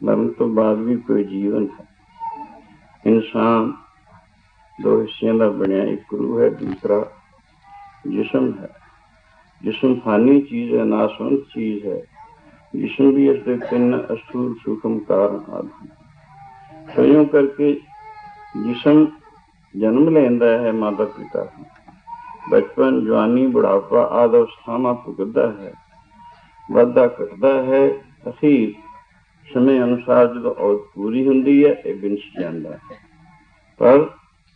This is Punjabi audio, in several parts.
ਮਰਨ ਤੋਂ ਬਾਅਦ ਵੀ ਕੋਈ ਜੀਵਨ ਹੈ ਇਨਸਾਨ ਦੋ ਹਿੱਸਿਆਂ ਦਾ ਬਣਿਆ ਇੱਕ ਰੂਹ ਹੈ ਦੂਸਰਾ ਜਿਸਮ ਹੈ ਜਿਸਮ ਫਾਨੀ ਚੀਜ਼ ਹੈ ਨਾਸਵੰਤ ਚੀਜ਼ ਹੈ ਜਿਸਮ ਵੀ ਇਸ ਦੇ ਤਿੰਨ ਅਸੂਲ ਸੂਖਮ ਕਾਰਨ ਆਦਿ ਹਨ ਸਯੋਂ ਕਰਕੇ ਜਿਸਮ ਜਨਮ ਲੈਂਦਾ ਹੈ ਮਾਤਾ ਪਿਤਾ ਤੋਂ ਬਚਪਨ ਜਵਾਨੀ ਬੁਢਾਪਾ ਆਦਿ ਅਵਸਥਾਵਾਂ ਭੁਗਤਦਾ ਹੈ ਵਾਧਾ ਘਟਦਾ ਹੈ ਅਖੀਰ ਸਮੇਂ ਅਨੁਸਾਰ ਜਦੋਂ ਔਰ ਪੂਰੀ ਹੁੰਦੀ ਹੈ, ਇਹ ਬਿਨਸ ਜਾਂਦਾ ਹੈ। ਪਰ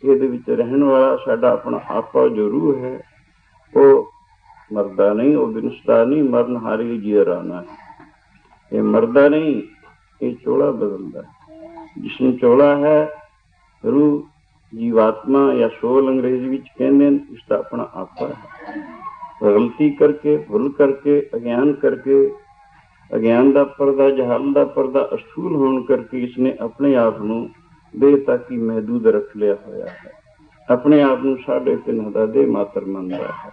ਇਹਦੇ ਵਿੱਚ ਰਹਿਣ ਵਾਲਾ ਸਾਡਾ ਆਪਣਾ ਆਪਾ ਜੋ ਰੂਹ ਹੈ, ਉਹ ਮਰਦਾ ਨਹੀਂ, ਉਹ ਬਿਨਸਦਾ ਨਹੀਂ, ਮਰਨ ਹਾਰੀ ਜੀਰਾਨਾ ਇਹ ਮਰਦਾ ਨਹੀਂ, ਇਹ ਚੋਲਾ ਬਦਲਦਾ ਹੈ। ਜਿਸ ਨੂੰ ਚੋਲਾ ਹੈ, ਰੂਹ ਜੀਵਾਤਮਾ ਜਾਂ ਸੋਲ ਅੰਗਰੇਜ਼ੀ ਵਿੱਚ ਕਹਿੰਦੇ ਨੇ ਇਸ ਦਾ ਆਪਣਾ ਆਪਾ ਹੈ। ਗਲਤੀ ਕਰਕੇ, ਭੁੱਲ ਕਰਕੇ, ਅਗਿਆਨ ਕਰਕੇ ਅਗਿਆਨ ਦਾ ਪਰਦਾ ਜਹਾਲ ਦਾ ਪਰਦਾ ਅਸਥੂਲ ਹੋਣ ਕਰਕੇ ਇਸਨੇ ਆਪਣੇ ਆਪ ਨੂੰ ਦੇਹ ਤੱਕ ਹੀ ਮਹਦੂਦ ਰੱਖ ਲਿਆ ਹੋਇਆ ਹੈ। ਆਪਣੇ ਆਪ ਨੂੰ ਸਾਡੇ ਤਿੰਨ ਦਾ ਦੇ ਮਾਤਰ ਮੰਨਦਾ ਹੈ।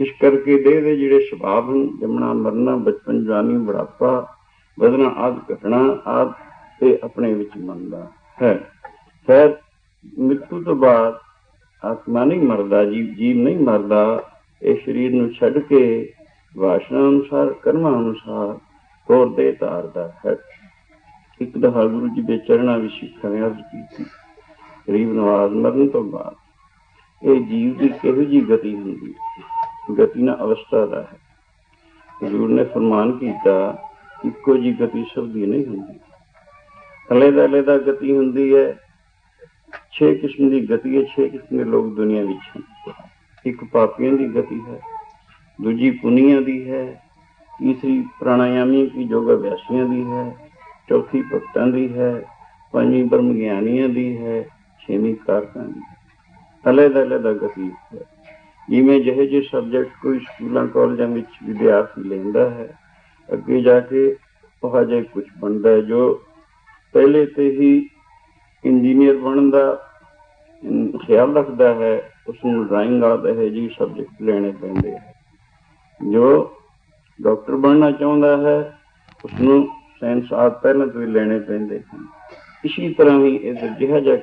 ਇਸ ਕਰਕੇ ਦੇਹ ਦੇ ਜਿਹੜੇ ਸੁਭਾਅ ਹਨ, ਜੰਮਣਾ, ਮਰਨਾ, ਬਚਪਨ ਜਵਾਨੀ ਬੁਢਾਪਾ, ਵਧਣਾ ਆਦ, ਘਟਣਾ ਆਦ ਤੇ ਆਪਣੇ ਵਿੱਚ ਮੰਨਦਾ ਹੈ। ਫਿਰ ਮ੍ਰਿਤੂ ਤੋਂ ਬਾਅਦ ਆਤਮਾ ਨਹੀਂ ਮਰਦਾ, ਜੀਵ ਜੀਵ ਨਹੀਂ ਮਰਦਾ, ਇਹ ਸਰੀਰ ਨੂੰ ਛੱਡ ਕੇ ਵਾਸ਼ਨਾ ਅਨੁਸਾਰ, ਕਰਮਾਂ ਅਨੁਸਾਰ ਹੋਰ ਦੇ ਧਾਰਦਾ ਹੈ ਇੱਕ ਦਫਾ ਗੁਰੂ ਜੀ ਦੇ ਚਰਨਾਂ ਵਿੱਚ ਸਿੱਖਾਂ ਅਰਜ਼ ਕੀਤੀ। ਗਰੀਬ ਨਵਾਜ਼ ਮਰਨ ਤੋਂ ਬਾਅਦ ਇਹ ਜੀਵ ਦੀ ਕਿਹੋ ਜੀ ਗਤੀ ਹੁੰਦੀ ਗਤੀ ਨਾ ਅਵਸਥਾ ਦਾ ਹੈ। ਹਜ਼ੂਰ ਨੇ ਫਰਮਾਨ ਕੀਤਾ, ਇੱਕੋ ਜੀ ਗਤੀ ਸਭ ਦੀ ਨਹੀਂ ਹੁੰਦੀ। ਅਲੱਗ ਦਾ ਗਤੀ ਹੁੰਦੀ ਹੈ। ਛੇ ਕਿਸਮ ਦੀ ਗਤੀ ਹੈ, ਛੇ ਕਿਸਮ ਦੇ ਲੋਕ ਦੁਨੀਆ ਵਿੱਚ ਹਨ। ਇੱਕ ਪਾਪੀਆਂ ਦੀ ਗਤੀ ਹੈ, ਦੂਜੀ ਪੁਨੀਆਂ ਦੀ ਹੈ ਤੀਸਰੀ ਪ੍ਰਾਣਾਯਾਮੀ ਕੀ ਯੋਗ ਅਭਿਆਸੀਆਂ ਦੀ ਹੈ, ਚੌਥੀ ਭਗਤਾਂ ਦੀ ਹੈ, ਪੰਜਵੀਂ ਬ੍ਰਹਮ ਗਿਆਨੀਆਂ ਦੀ ਹੈ, ਛੇਵੀਂ ਕਾਰਕਾਂ ਦੀ ਅਲੱਗ ਅਲੱਗ ਗਤੀ ਹੈ। ਜਿਵੇਂ ਜਿਹੇ ਜਿਹੇ ਸਬਜੈਕਟ ਕੋਈ ਸਕੂਲਾਂ, ਕਾਲਜਾਂ ਵਿੱਚ ਵਿਦਿਆਰਥੀ ਲੈਂਦਾ ਹੈ, ਅੱਗੇ ਜਾ ਕੇ ਉਹ ਜੇ ਕੁਝ ਬਣਦਾ ਹੈ, ਜੋ ਪਹਿਲੇ ਤੇ ਹੀ ਇੰਜੀਨੀਅਰ ਬਣਨ ਦਾ ਖਿਆਲ ਰੱਖਦਾ ਹੈ ਉਸ ਨੂੰ ਡਰਾਇੰਗ ਆਉਂਦਾ ਇਹ ਜੀ ਸਬਜੈਕਟ ਲੈਣੇ ਪੈਂਦੇ ਹੈ। ਜੋ ਡਾਕਟਰ ਬਣਨਾ ਚਾਹੁੰਦਾ ਹੈ ਉਸ ਨੂੰ ਸਾਇੰਸ ਆਦ ਪਹਿਲਾਂ ਤੋਂ ਹੀ ਲੈਣੇ ਪੈਂਦੇ ਹਨ। ਇਸੇ ਤਰ੍ਹਾਂ ਹੀ ਇਹ ਜਿਹੜਾ ਜਿਹਾ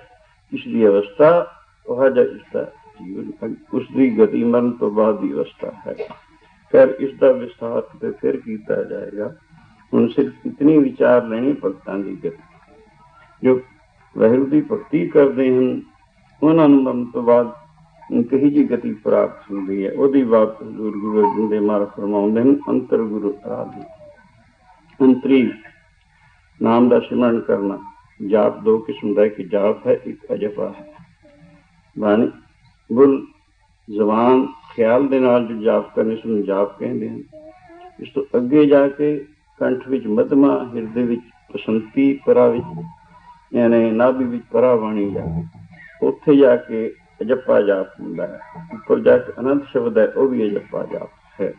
ਇਸ ਦੀ ਅਵਸਥਾ, ਉਹ ਜਿਹਾ ਇਸ ਦਾ ਜੀਵਨ ਉਸ ਦੀ ਗਤੀ ਮਰਨ ਤੋਂ ਬਾਅਦ ਦੀ ਅਵਸਥਾ ਹੈ। ਫਿਰ ਇਸ ਦਾ ਵਿਸਥਾਰ ਤੇ ਫਿਰ ਕੀਤਾ ਜਾਏਗਾ। ਹੁਣ ਸਿਰਫ ਇਤਨੀ ਵਿਚਾਰ ਲੈਣੀ ਭਗਤਾਂ ਦੀ ਗਤੀ। ਜੋ ਵਾਹਿਗੁਰੂ ਦੀ ਭਗਤੀ ਕਰਦੇ ਹਨ, ਉਹਨਾਂ ਨੂੰ ਮਰਨ ਤੋਂ ਬਾਅਦ ਕਹੀ ਜੀ ਗਤੀ ਪ੍ਰਾਪਤ ਹੁੰਦੀ ਹੈ, ਉਹਦੀ ਬਾਤ ਹਜ਼ੂਰ ਗੁਰੂ ਅਰਜਨ ਦੇਵ ਮਹਾਰਾਜ ਫਰਮਾਉਂਦੇ ਹਨ, ਅੰਤਰ ਗੁਰੂ ਆਰਾਧੀ ਅੰਤਰੀ ਨਾਮ ਦਾ ਸਿਮਰਨ ਕਰਨਾ, ਜਾਪ ਦੋ ਕਿਸਮ ਦਾ ਇੱਕ ਜਾਪ ਹੈ, ਇੱਕ ਅਜਪਾ ਹੈ। ਬਾਣੀ, ਬੁੱਲ, ਜ਼ਬਾਨ, ਖਿਆਲ ਦੇ ਨਾਲ ਜੋ ਜਾਪ ਕਰਨੇ ਇਸ ਨੂੰ ਜਾਪ ਕਹਿੰਦੇ ਹਨ। ਇਸ ਤੋਂ ਅੱਗੇ ਜਾ ਕੇ ਕੰਠ ਵਿੱਚ ਮਧਮਾ, ਹਿਰਦੇ ਵਿੱਚ ਪਸੰਤੀ ਪਰਾ ਵਿੱਚ, ਯਾਨੀ ਨਾਭੀ ਵਿੱਚ ਪਰਾ ਬਾਣੀ ਜਾ ਉੱਥੇ ਜਾ ਕੇ ਅਜੱਪਾ ਜਾਪ ਹੁੰਦਾ ਹੈ। ਉੱਪਰ ਜਾ ਕੇ ਅਨੰਤ ਸ਼ਬਦ ਹੈ, ਉਹ ਵੀ ਅਜੱਪਾ ਜਾਪ ਹੈ।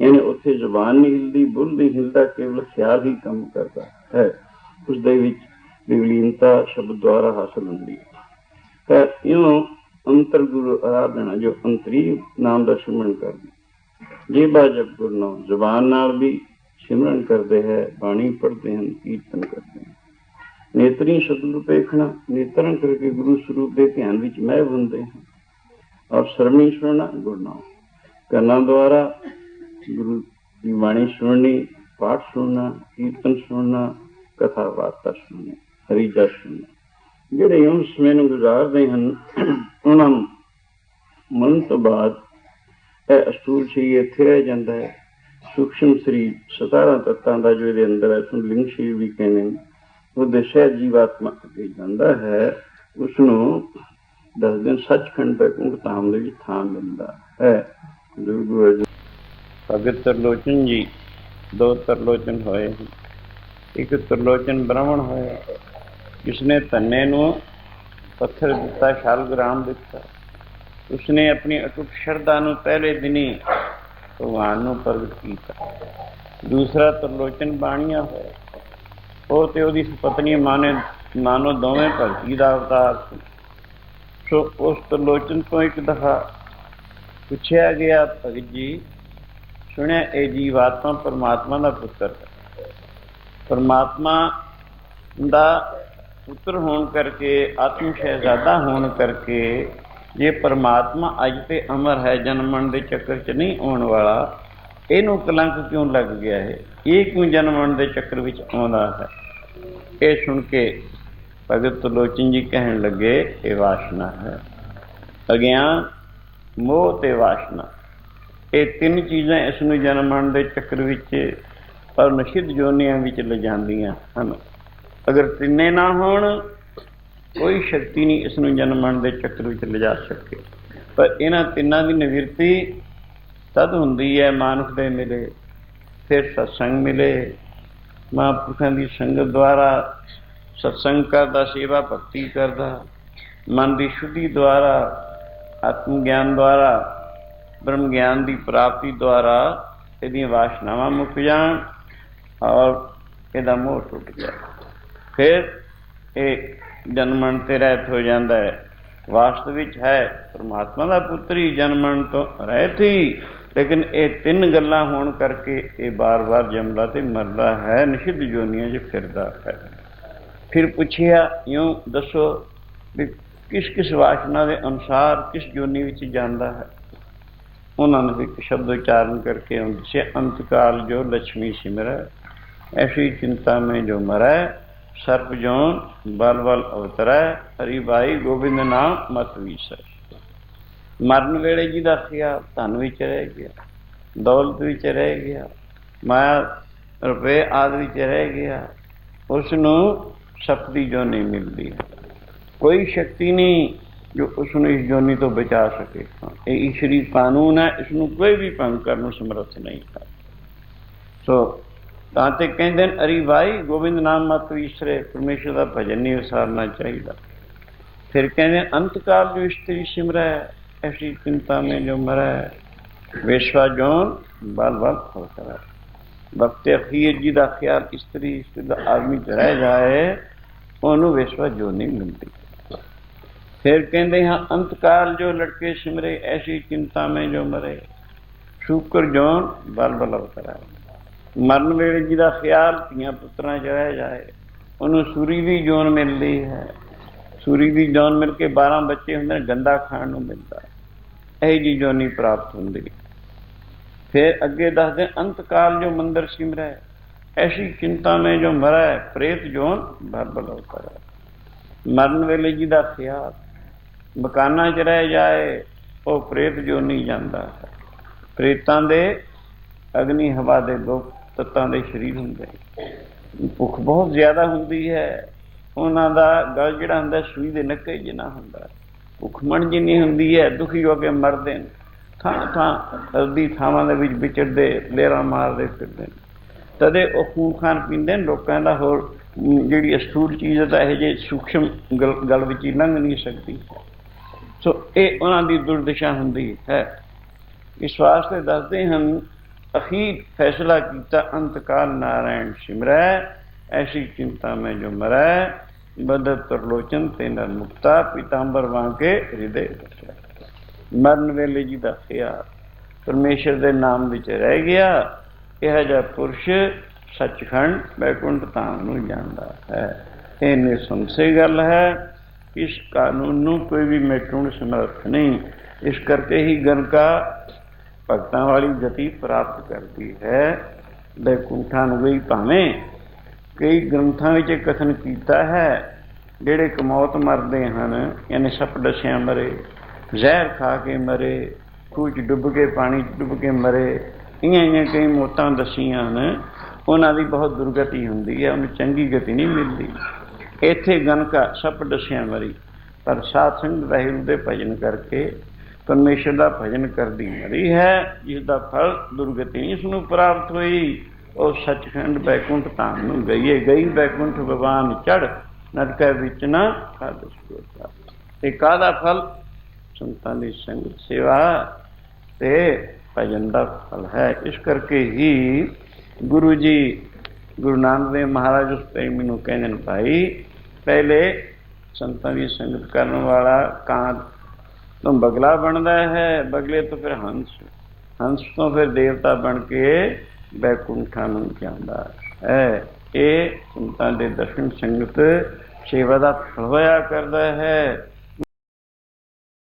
ਯਾਨੀ ਉੱਥੇ ਜ਼ੁਬਾਨ ਨਹੀਂ ਹਿਲਦੀ ਬੁੱਲ ਨਹੀਂ ਹਿਲਦਾ, ਕੇਵਲ ਖਿਆਲ ਹੀ ਕੰਮ ਕਰਦਾ ਹੈ। ਉਸ ਦੇ ਵਿੱਚ ਵਿਲੀਨਤਾ ਸ਼ਬਦ ਦੁਆਰਾ ਹਾਸਲ ਹੁੰਦੀ ਹੈ। ਤਾਂ ਇਉਂ ਅੰਤਰ ਗੁਰੂ ਆਰਾਧਨਾ, ਜੋ ਅੰਤਰੀ ਨਾਮ ਦਾ ਸਿਮਰਨ ਕਰਦੀ ਜੇ ਬਾਜਬ ਗੁਰੂ ਨਾਮ ਜ਼ੁਬਾਨ ਨਾਲ ਵੀ ਸਿਮਰਨ ਕਰਦੇ ਹੈ, ਬਾਣੀ ਪੜ੍ਹਦੇ ਹਨ, ਕੀਰਤਨ ਕਰਦੇ ਹਨ। ਨੇਤਰੀ ਸ਼ਬਦ ਰੂਪੇਖਣਾ ਨੇਤਰਨ ਕਰਕੇ ਗੁਰੂ ਸਰੂਪ ਦੇ ਧਿਆਨ ਵਿੱਚ ਮਹਿ ਹੁੰਦੇ ਹਨ। ਔਰ ਸਰਮੀ ਸੁਣਨਾ ਗੁਰਨਾਮ ਕੰਨਾਂ ਦੁਆਰਾ ਗੁਰੂ ਦੀ ਬਾਣੀ ਸੁਣਨੀ, ਪਾਠ ਸੁਣਨਾ, ਕੀਰਤਨ ਸੁਣਨਾ ਕਥਾ ਵਾਰਤਾ ਸੁਣਨੀ ਹਰੀ ਹਰੀਜਾ ਸੁਣਨਾ। ਜਿਹੜੇ ਉਸ ਸਮੇਂ ਨੂੰ ਗੁਜ਼ਾਰਦੇ ਹਨ, ਉਹਨਾਂ ਨੂੰ ਮਰਨ ਤੋਂ ਬਾਅਦ ਇਹ ਅਸਤੂਲ ਸ਼ਰੀਰ ਇੱਥੇ ਰਹਿ ਜਾਂਦਾ ਹੈ। ਸੂਖਸ਼ਮ ਸਰੀਰ 17 ਤੱਤਾਂ ਦਾ ਜੋ ਇਹਦੇ ਅੰਦਰ ਹੈ ਉਸ ਨੂੰ ਲਿੰਗ ਸਰੀਰ ਵੀ ਕਹਿੰਦੇ ਨੇ। ਉਹ ਦਸ਼ਾ ਜੀਵਾਤਮਾ ਅੱਗੇ ਜਾਂਦਾ ਹੈ ਉਸ ਨੂੰ ਦਸ ਦਿਨ ਸੱਚਖੰਡ ਤੱਕ ਧਾਮ ਦੇ ਵਿੱਚ ਥਾਂ ਮਿਲਦਾ ਹੈ। ਗੁਰੂ ਗੁਰੂ ਭਗਤ ਤਰਲੋਚਨ ਜੀ, ਦੋ ਤਰਲੋਚਨ ਹੋਏ ਹਨ। ਇੱਕ ਤਰਲੋਚਨ ਬ੍ਰਾਹਮਣ ਹੋਇਆ। ਜਿਸਨੇ ਧੰਨੇ ਨੂੰ ਪੱਥਰ ਦਿੱਤਾ ਸ਼ਾਲਗ੍ਰਾਮ ਦਿੱਤਾ। ਉਸਨੇ ਆਪਣੀ ਅਟੁੱਟ ਸ਼ਰਧਾ ਨੂੰ ਪਹਿਲੇ ਦਿਨੀ ਭਗਵਾਨ ਨੂੰ ਪ੍ਰਗਟ ਕੀਤਾ। ਦੂਸਰਾ ਤਰਲੋਚਨ ਬਾਣੀਆ ਹੋਇਆ। ਉਹ ਤੇ ਉਹਦੀ ਪਤਨੀ ਮਾਨੇ ਮਾਨੋ ਦੋਵੇਂ ਭਗਤੀ ਦਾ ਅਵਤਾਰ ਸੀ। ਸੋ ਉਸ ਤਰਲੋਚਨ ਤੋਂ ਇੱਕ ਦਫਾ ਪੁੱਛਿਆ ਗਿਆ, ਭਗਤ ਜੀ, ਸੁਣਿਆ ਇਹ ਜੀਵਾਤਮਾ ਪਰਮਾਤਮਾ ਦਾ ਪੁੱਤਰ ਹੈ। ਪਰਮਾਤਮਾ ਦਾ ਪੁੱਤਰ ਹੋਣ ਕਰਕੇ, ਆਤਮ ਸ਼ਹਿਜ਼ਾਦਾ ਹੋਣ ਕਰਕੇ, ਜੇ ਪਰਮਾਤਮਾ ਅੱਜ ਤੇ ਅਮਰ ਹੈ, ਜਨਮਣ ਦੇ ਚੱਕਰ 'ਚ ਨਹੀਂ ਆਉਣ ਵਾਲਾ, ਇਹਨੂੰ ਕਲੰਕ ਕਿਉਂ ਲੱਗ ਗਿਆ ਹੈ ਇਹ ਕਿਉਂ ਜਨਮਣ ਦੇ ਚੱਕਰ ਵਿੱਚ ਆਉਂਦਾ ਹੈ? ਇਹ ਸੁਣ ਕੇ ਭਗਤ ਲੋਚਨ ਜੀ ਕਹਿਣ ਲੱਗੇ, ਇਹ ਵਾਸ਼ਨਾ ਹੈ। ਅਗਿਆਨ, ਮੋਹ ਤੇ ਵਾਸ਼ਨਾ। ਇਹ ਤਿੰਨ ਚੀਜ਼ਾਂ ਇਸ ਨੂੰ ਜਨਮਣ ਦੇ ਚੱਕਰ ਵਿੱਚ ਪਰ ਨਸ਼ਿਦ ਜੋਨੀਆਂ ਵਿੱਚ ਲਿਜਾਂਦੀਆਂ ਹਨ। ਅਗਰ ਤਿੰਨੇ ਨਾ ਹੋਣ, ਕੋਈ ਸ਼ਕਤੀ ਨਹੀਂ ਇਸ ਨੂੰ ਜਨਮਣ ਦੇ ਚੱਕਰ ਵਿੱਚ ਲਿਜਾ ਸਕੇ। ਪਰ ਇਹਨਾਂ ਤਿੰਨਾਂ ਦੀ ਨਿਵਰਤੀ ਤਦ ਹੁੰਦੀ ਹੈ ਮਾਨੁਖ ਦੇ ਮਿਲੇ, ਫਿਰ ਸਤਸੰਗ ਮਿਲੇ ਮਹਾਂਪੁਰਖਾਂ ਦੀ ਸੰਗਤ ਦੁਆਰਾ ਸਤਸੰਗ ਕਰਦਾ, ਸੇਵਾ ਭਗਤੀ ਕਰਦਾ, ਮਨ ਦੀ ਸ਼ੁੱਧੀ ਦੁਆਰਾ, ਆਤਮ ਗਿਆਨ ਦੁਆਰਾ, ਬ੍ਰਹਮ ਗਿਆਨ ਦੀ ਪ੍ਰਾਪਤੀ ਦੁਆਰਾ ਇਹਦੀਆਂ ਵਾਸ਼ਨਾਵਾਂ ਮੁੱਕ ਜਾਣ ਔਰ ਇਹਦਾ ਮੋਹ ਟੁੱਟ ਗਿਆ ਫਿਰ ਇਹ ਜਨਮਣ ਤੇ ਰਹਿਤ ਹੋ ਜਾਂਦਾ ਹੈ। ਵਾਸਤਵ ਵਿੱਚ ਹੈ, ਪਰਮਾਤਮਾ ਦਾ ਪੁੱਤਰ ਹੀ ਜਨਮਣ ਤੋਂ ਰਹਿਤ ਹੀ ਲੇਕਿਨ ਇਹ ਤਿੰਨ ਗੱਲਾਂ ਹੋਣ ਕਰਕੇ ਇਹ ਬਾਰ-ਬਾਰ ਜੰਮਦਾ ਤੇ ਮਰਦਾ ਹੈ, ਨਿਸ਼ਿਧ ਜੋਨੀਆਂ 'ਚ ਫਿਰਦਾ ਹੈ। ਫਿਰ ਪੁੱਛਿਆ ਯੂੰ ਦੱਸੋ ਵੀ ਕਿਸ ਕਿਸ ਵਾਸ਼ਨਾ ਦੇ ਅਨੁਸਾਰ ਕਿਸ ਜੋਨੀ ਵਿੱਚ ਜਾਂਦਾ ਹੈ? ਉਹਨਾਂ ਨੇ ਇੱਕ ਸ਼ਬਦ ਉਚਾਰਨ ਕਰਕੇ ਉਸੇ ਅੰਤਕਾਲ ਜੋ ਲక్ష్ਮੀ ਸਿਮਰੈ, ਐਸੀ ਚਿੰਤਾ ਮੈਂ ਜੋ ਮਰੈ, ਸਰਪ ਜੋਨ ਬਲ ਬਲ ਅਵਤਰੈ, ਹਰੀ ਬਾਈ ਗੋਬਿੰਦ ਨਾਮ ਮਤ ਸਰ ਮਰਨ ਵੇਲੇ ਜੀ ਦਾ ਖਿਆਲ ਧਨ ਵਿੱਚ ਰਹਿ ਗਿਆ, ਦੌਲਤ ਵਿੱਚ ਰਹਿ ਗਿਆ, ਮਾਇਆ, ਰੁਪਏ ਆਦਿ ਵਿੱਚ ਰਹਿ ਗਿਆ ਉਸ ਨੂੰ ਸ਼ਕਤੀ ਜੋ ਨਹੀਂ ਮਿਲਦੀ। ਕੋਈ ਸ਼ਕਤੀ ਨਹੀਂ ਜੋ ਉਸ ਨੂੰ ਇਸ ਜੋਨੀ ਤੋਂ ਬਚਾ ਸਕੇ। ਇਹ ਈਸ਼ਰੀ ਕਾਨੂੰਨ ਹੈ ਇਸ ਨੂੰ ਕੋਈ ਵੀ ਭੰਗ ਕਰਨ ਨੂੰ ਸਮਰੱਥ ਨਹੀਂ ਹੈ। ਸੋ ਤਾਂ ਤੇ ਕਹਿੰਦੇ ਨੇ, ਅਰੀ ਭਾਈ, ਗੋਬਿੰਦ ਨਾਮ ਮਤ ਵਿਸਰੇ ਪਰਮੇਸ਼ਰ ਦਾ ਭਜਨ ਨਹੀਂ ਉਸਾਰਨਾ ਚਾਹੀਦਾ। ਫਿਰ ਕਹਿੰਦੇ ਅੰਤਕਾਲ ਜੋ ਇਸਤਰੀ ਸਿਮਰੈ ਐਸੀ ਚਿੰਤਾ में ਜੋ ਮਰੈ। ਵਿਸ਼ਵਾ ਜੋਨ, ਬਲ ਬਲ ਹੋਤਾ ਵਕਤ ਅਖੀਰ ਜੀ ਦਾ ਖਿਆਲ ਇਸਤਰੀ ਇਸਤਰੀ ਦਾ ਆਦਮੀ ਚ ਰਹਿ ਜਾਏ, ਉਹਨੂੰ ਵਿਸ਼ਵਾ ਜੋ ਨਹੀਂ ਮਿਲਦੀ। ਫਿਰ ਕਹਿੰਦੇ ਹਾਂ ਅੰਤਕਾਲ ਜੋ ਲੜਕੇ ਸਿਮਰੇ, ਐਸੀ ਚਿੰਤਾ में ਜੋ ਮਰੇ। ਸ਼ੁਕਰ ਜੋਨ, ਬਲ ਬਲ ਹੋਤਾ ਮਰਨ ਵੇਲੇ ਜਿਹਦਾ ਖਿਆਲ ਧੀਆਂ ਪੁੱਤਰਾਂ 'ਚ ਰਹਿ ਜਾਏ, ਉਹਨੂੰ ਸੂਰੀ ਦੀ ਜੋਨ ਮਿਲਦੀ ਹੈ। ਸੂਰੀ ਦੀ ਜੌਨ ਮਿਲ ਕੇ 12 ਬੱਚੇ ਹੁੰਦੇ ਨੇ, ਗੰਦਾ ਖਾਣ ਨੂੰ ਮਿਲਦਾ ਇਹ ਜੀ ਜੋਨੀ ਪ੍ਰਾਪਤ ਹੁੰਦੀ। ਫਿਰ ਅੱਗੇ ਦੱਸਦੇ ਅੰਤਕਾਲ ਜੋ ਮੰਦਰ ਸਿਮਰੈ ਐਸੀ ਚਿੰਤਾ में ਜੋ ਮਰੈ ਪ੍ਰੇਤ ਜੋਨ ਭਰਬਲ ਹੋਤਾ ਹੈ। ਮਰਨ ਵੇਲੇ ਜਿਹਦਾ ਖਿਆਲ, ਮਕਾਨਾਂ 'ਚ ਰਹਿ ਜਾਏ, ਉਹ ਪ੍ਰੇਤ ਜੋ ਨਹੀਂ ਜਾਂਦਾ ਹੈ। ਪ੍ਰੇਤਾਂ ਦੇ ਅਗਨੀ ਹਵਾ ਦੇ ਦੋ ਤੱਤਾਂ ਦੇ ਸਰੀਰ ਹੁੰਦੇ ਭੁੱਖ ਬਹੁਤ ਜ਼ਿਆਦਾ ਹੁੰਦੀ ਹੈ ਉਹਨਾਂ ਦਾ ਗਲ ਜਿਹੜਾ ਹੁੰਦਾ ਸੂਈ ਦੇ ਨੱਕੇ ਜਿੰਨਾ ਹੁੰਦਾ ਭੁੱਖ ਜਿੰਨੀ ਹੁੰਦੀ ਹੈ, ਦੁਖੀ ਹੋ ਕੇ ਮਰਦੇ ਨੇ। ਥਾਂ ਥਾਂ ਅਰਦੀ ਥਾਵਾਂ ਦੇ ਵਿੱਚ ਵਿਚਰਦੇ, ਲੇਰਾ ਮਾਰਦੇ ਫਿਰਦੇ ਨੇ। ਤਦੇ ਉਹ ਖੂਨ ਖਾਨ ਪੀਂਦੇ ਨੇ, ਲੋਕਾਂ ਦਾ ਹੋਰ ਜਿਹੜੀ ਅਸਥੂਲ ਚੀਜ਼ ਹੈ, ਤਾਂ ਇਹ ਜੇ ਸੂਖਮ ਗਲ ਵਿੱਚ ਹੀ ਲੰਘ ਨਹੀਂ ਸਕਦੀ। ਸੋ ਇਹ ਉਹਨਾਂ ਦੀ ਦੁਰਦਸ਼ਾ ਹੁੰਦੀ ਹੈ। ਇਸ ਵਾਸਤੇ ਦੱਸਦੇ ਹਨ, ਅਖੀਰ ਫੈਸਲਾ ਕੀਤਾ ਅੰਤਕਾਲ ਨਾਰਾਇਣ ਸਿਮਰੈ। ਐਸੀ ਚਿੰਤਾ ਮੈਂ ਜੋ ਮਰੈ ਬਦਤ ਤਰਲੋਚਨ ਤੇ ਨਰ ਮੁਕਤਾ ਪੀਤਾੰਬਰ ਵਾਂਕੇ ਹਿਰਦੇ ਮਰਨ ਵੇਲੇ ਜੀ ਦਾ ਖਿਆਲ ਪਰਮੇਸ਼ਰ ਦੇ ਨਾਮ ਵਿੱਚ ਰਹਿ ਗਿਆ ਇਹ ਜਿਹਾ ਪੁਰਸ਼ ਸੱਚਖੰਡ ਬੈਕੁੰਠ ਧਾਮ ਨੂੰ ਜਾਂਦਾ ਹੈ ਇਹਨੇ ਨਿਸੰਸ਼ੇ ਗੱਲ ਹੈ ਇਸ ਕਾਨੂੰਨ ਨੂੰ ਕੋਈ ਵੀ ਮੈਟੂਣ ਸਮਰੱਥ ਨਹੀਂ ਇਸ ਕਰਕੇ ਹੀ ਗਨਕਾ ਭਗਤਾਂ ਵਾਲੀ ਗਤੀ ਪ੍ਰਾਪਤ ਕਰਦੀ ਹੈ ਬੈਕੁੰਠਾਂ ਨੂੰ ਵੀ ਭਾਵੇਂ ਕਈ ਗ੍ਰੰਥਾਂ ਵਿੱਚ ਕਥਨ ਕੀਤਾ ਹੈ, ਜਿਹੜੇ ਕਮੌਤ ਮਰਦੇ ਹਨ, ਯਾਨੀ ਸੱਪ ਡਸਿਆਂ ਮਰੇ, ਜ਼ਹਿਰ ਖਾ ਕੇ ਮਰੇ, ਖੂਹ 'ਚ ਡੁੱਬ ਕੇ, ਪਾਣੀ 'ਚ ਡੁੱਬ ਕੇ ਮਰੇ ਇਆਂ ਇਆਂ ਕਈ ਮੌਤਾਂ ਦਸੀਆਂ ਹਨ। ਉਹਨਾਂ ਦੀ ਬਹੁਤ ਦੁਰਗਤੀ ਹੁੰਦੀ ਹੈ, ਉਹਨੂੰ ਚੰਗੀ ਗਤੀ ਨਹੀਂ ਮਿਲਦੀ। ਇੱਥੇ ਗਨਕਾ ਸੱਪ ਡਸਿਆਂ ਮਰੀ, ਪਰ ਸਾਧ ਸੰਗ ਵਾਹਿਗੁਰੂ ਦੇ ਭਜਨ ਕਰਕੇ ਪਰਮੇਸ਼ਰ ਦਾ ਭਜਨ ਕਰਦੀ ਮਰੀ ਹੈ ਜਿਸ ਦਾ ਫਲ ਦੁਰਗਤੀ ਇਸ ਨੂੰ ਪ੍ਰਾਪਤ ਹੋਈ। ਉਹ ਸੱਚਖੰਡ ਬੈਕੁੰਠ ਧਾਮ ਨੂੰ ਗਈ ਹੈ ਗਈ ਬੈਕੁੰਠ ਭਗਵਾਨ ਚੜ ਨਰਕੈ ਵਿੱਚ ਨਾ ਖਾਦ ਕੋਤਾ ਇਹ ਕਾਦਾ ਫਲ? ਸੰਤਾਂ ਦੀ ਸੰਗਤ ਸੇਵਾ ਤੇ ਭਜਨ ਦਾ ਫਲ ਹੈ। ਇਸ ਕਰਕੇ ਹੀ ਗੁਰੂ ਜੀ, ਗੁਰੂ ਨਾਨਕ ਦੇਵ ਮਹਾਰਾਜ ਉਸ ਪ੍ਰੇਮੀ ਨੂੰ ਕਹਿੰਦੇ ਨੇ, ਭਾਈ, ਪਹਿਲੇ ਸੰਤਾਂ ਦੀ ਸੰਗਤ ਕਰਨ ਵਾਲਾ ਕਾਂ ਤੋਂ ਬਗਲਾ ਬਣਦਾ ਹੈ, ਬਗਲੇ ਤੋਂ ਫਿਰ ਹੰਸ ਹੰਸ ਤੋਂ ਫਿਰ ਦੇਵਤਾ ਬਣ ਕੇ ਬੈਕੁੰਠਾਂ ਨੂੰ ਜਾਂਦਾ ਹੈ। ਇਹ ਸੰਤਾਂ ਦੇ ਦਰਸ਼ਨ ਸੰਗਤ ਸੇਵਾ ਦਾ ਫਲ ਹੋਇਆ ਕਰਦਾ ਹੈ।